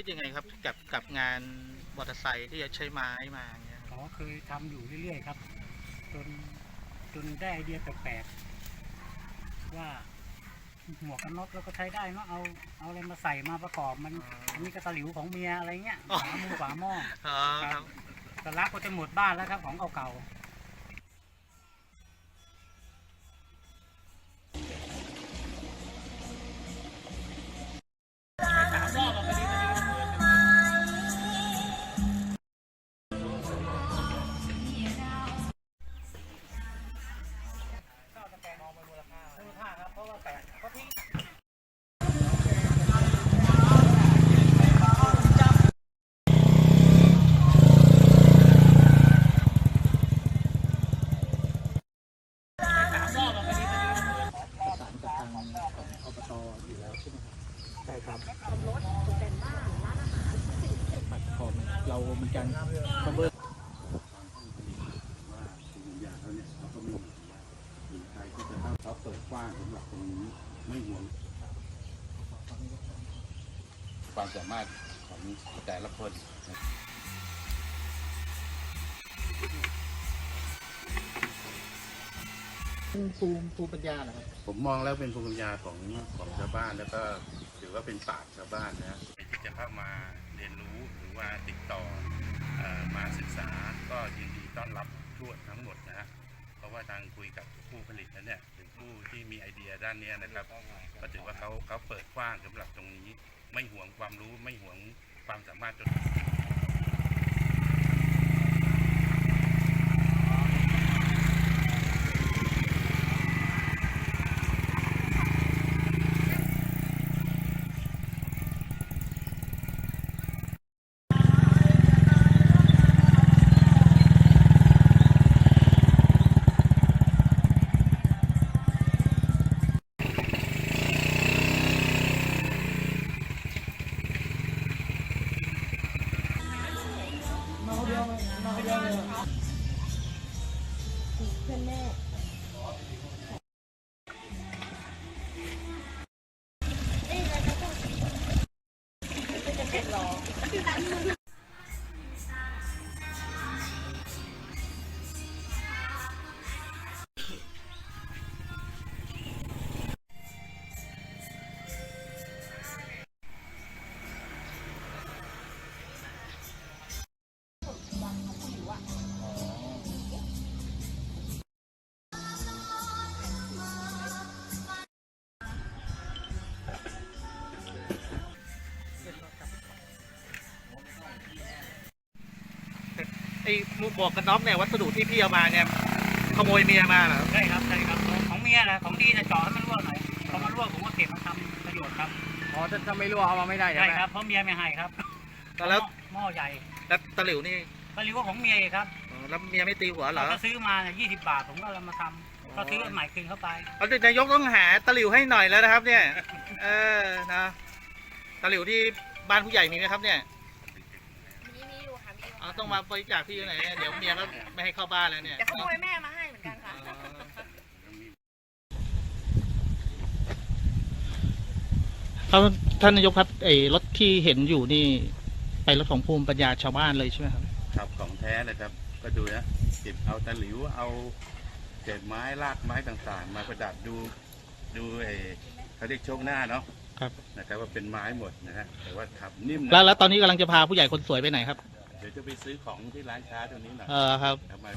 คิดยังไงครับกับกับงานมอเตอร์ไซค์ที่จะใช้ไม้มาอย่างเงี้ยอ๋อเคยทำอยู่เรื่อยๆครับ จนจนได้ไอเดียแปลกๆว่าหมวกกันน็อกเราก็ใช้ได้เนาะเอาเอาอะไรมาใส่มาประกอบมันอันนี้ก็ตะหลิวของเมียอะไรเงี้ยฝามือฝาหม้ออ๋อครับ แต่รักก็จะหมดบ้านแล้วครับของเก่าๆ เรามีการ cover ว่าภูมิปัญญาเขาเนี่ยเขาก็ไม่มีหรือใครที่จะตั้งเขาเปิดกว้างสำหรับตรงนี้ไม่ห่วง ความสามารถของแต่ละคน ภูมิภูมิปัญญาเหรอครับผมมองแล้วเป็นภูมิปัญญาของของชาวบ้านแล้วก็ถือว่าเป็นปราชญ์ชาวบ้านนะที่จะเข้ามาเรียนรู้หรือว่าติดต่ออมาศึกษาก็ยินดีต้อนรับทั่วทั้งหมดนะฮะเพราะว่าทางคุยกับผู้ผลิตแล้วเนี่ยหรือผู้ที่มีไอเดียด้านนี้นะครับ ก็ถือว่าเขาเขาเปิดกว้างสำหรับตรงนี้ ไม่หวงความรู้ไม่หวงความสามารถจน ไอ้ห มวกกันน็อกเนี่ยวัสดุที่พี่เอามาเนี่ยขโมยเมียมาเหรอใช่ครับใช่ครับของเมียนะของดีจะเจาะให้มันรั่วหน่อยพอมันรั่วผมก็เก็บมาทำประโยชน์ครับอ๋อถ้าถ้าไม่รั่วเอามาไม่ได้ใช่ใช่ไหมครับเพราะเมียไม่ให้ครับแล้วหม้อใหญ่แล้วตะหลิวนี่ก็รู้ว่าของเมียอีกครับอ๋อแล้วเมียไม่ตีหัวเหรอเขาก็ซื้อมายี่สิบบาทผมก็เอามาทำก็ซื้ออันใหม่คืนเข้าไปเอาเดี๋ยวนายกต้องหาตะหลิวให้หน่อยแล้วนะครับ เนี่ย เออนะตะหลิวที่บ้านผู้ใหญ่มีไหมครับเนี่ย มีมีอยู่ค่ะมีอยู่ เอาต้องมาบริจาคที่ไหนเนี่ยเดี๋ยวเมียก็ไม่ให้เข้าบ้านแล้วเนี่ยแต่ขโมยแม่มาให้เหมือนกันค่ะ ครับท่านนายกครับไอ้รถที่เห็นอยู่นี่ไปรถของภูมิปัญญาชาวบ้านเลยใช่ไหมครับ ครับของแท้เลยครับ ก็ดูนะเก็บเอาตะหลิวเอาเศษไม้รากไม้ต่างๆ มาประดับดูดูไอ้เขาเรียกโชคหน้าเนาะครับ นะครับว่าเป็นไม้หมดนะฮะแต่ว่าขับนิ่มนะแล้วแล้วตอนนี้กำลังจะพาผู้ใหญ่คนสวยไปไหนครับเดี๋ยว จะไปซื้อของที่ร้านค้าตรงนี้หน่อยเออครับ เอามา